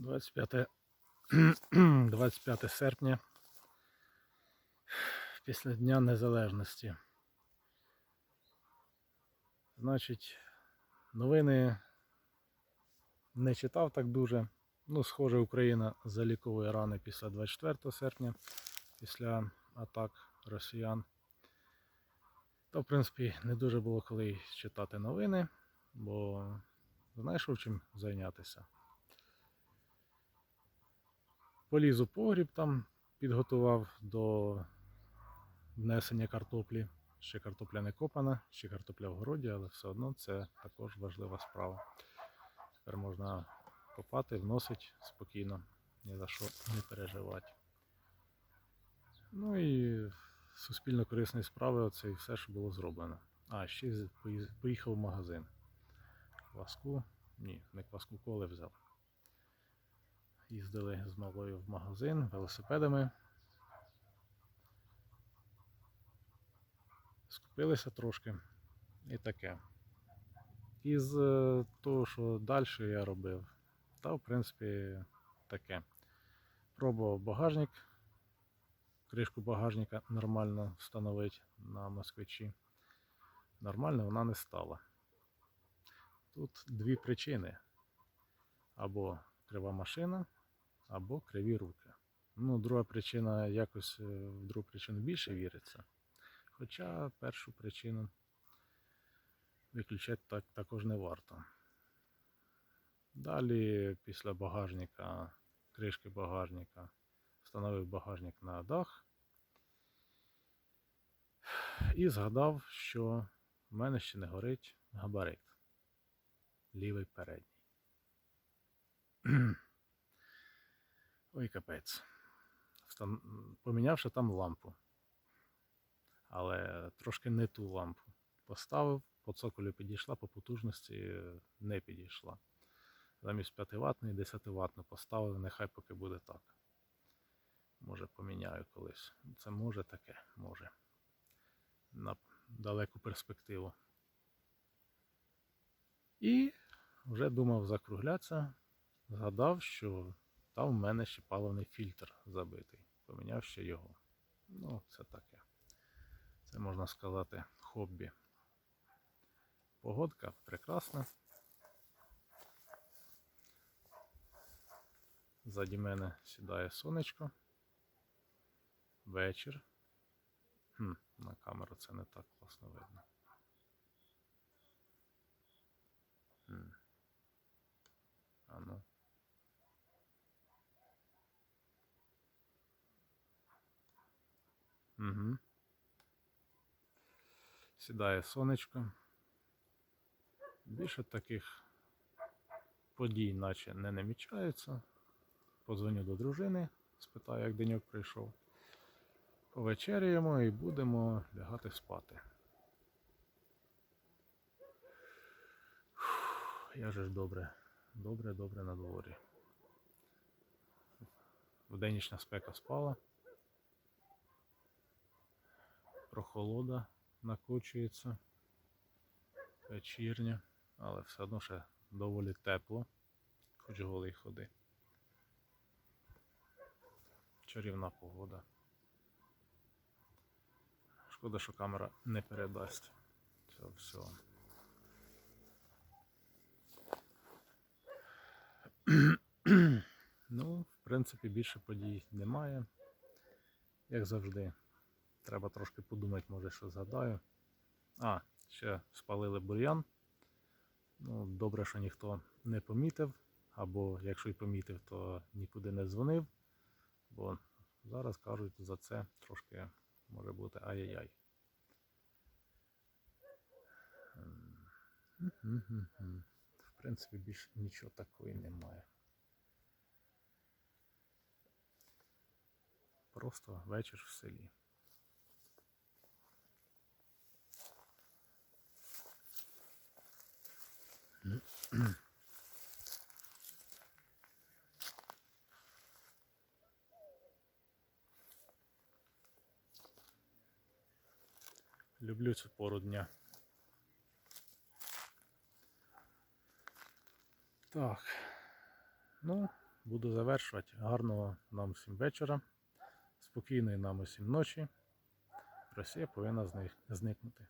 25, 25 серпня після Дня Незалежності. Значить, новини не читав так дуже. Ну, схоже, Україна заліковує рани після 24 серпня, після атак росіян. То, в принципі, не дуже було коли читати новини, бо знайшов чим зайнятися. Поліз у погріб там, підготував до внесення картоплі. Ще картопля не копана, ще картопля в городі, але все одно це також важлива справа. Тепер можна копати, вносити спокійно, ні за що не переживати. Ну і суспільно корисні справи це і все, що було зроблено. А, ще поїхав в магазин. Кваску, ні, не кваску коли взяв. Їздили з малою в магазин велосипедами. Скупилися трошки і таке. Із е, того, що далі я робив, та в принципі таке. Пробував багажник, кришку багажника нормально встановити на москвичі. Нормально вона не стала. Тут дві причини. Або крива машина, або криві руки. Ну, друга причина якось е, в другу причину більше віриться. Хоча першу причину виключати так, також не варто. Далі, після багажника, кришки багажника, встановив багажник на дах і згадав, що в мене ще не горить габарит. Лівий передній. Ой, капець. Помінявши там лампу. Але трошки не ту лампу. Поставив, по цоколю підійшла, по потужності не підійшла. Замість 5 ватної 10 ватну поставив, нехай поки буде так. Може поміняю колись. Це може таке, може. На далеку перспективу. І вже думав закруглятися, згадав, що там в мене ще паливний фільтр забитий. Поміняв ще його. Ну, це таке. Це можна сказати хобі. Погодка прекрасна. Ззаді мене сідає сонечко. Вечір. Хм, на камеру це не так класно видно. Угу. Сідає сонечко. Більше таких подій, наче не намічається. Позвоню до дружини, спитаю, як деньок прийшов. Повечеряємо і будемо лягати спати. Я же ж добре, добре, добре на дворі. Вденнішня спека спала. Прохолода накочується. Вечірня, але все одно ще доволі тепло, хоч голий ходи. Чарівна погода. Шкода, що камера не передасть цього всього. Ну, в принципі, більше подій немає. Як завжди. Треба трошки подумати, може, що згадаю. А, ще спалили бур'ян. Ну, добре, що ніхто не помітив, або якщо й помітив, то нікуди не дзвонив. Бо зараз кажуть, за це трошки може бути ай-яй-яй. В принципі, більш нічого такої немає. Просто вечір в селі. Люблю цю пору дня. Так. Ну, буду завершувати. Гарного нам всім вечора. Спокійної нам усім ночі. Росія повинна зникнути.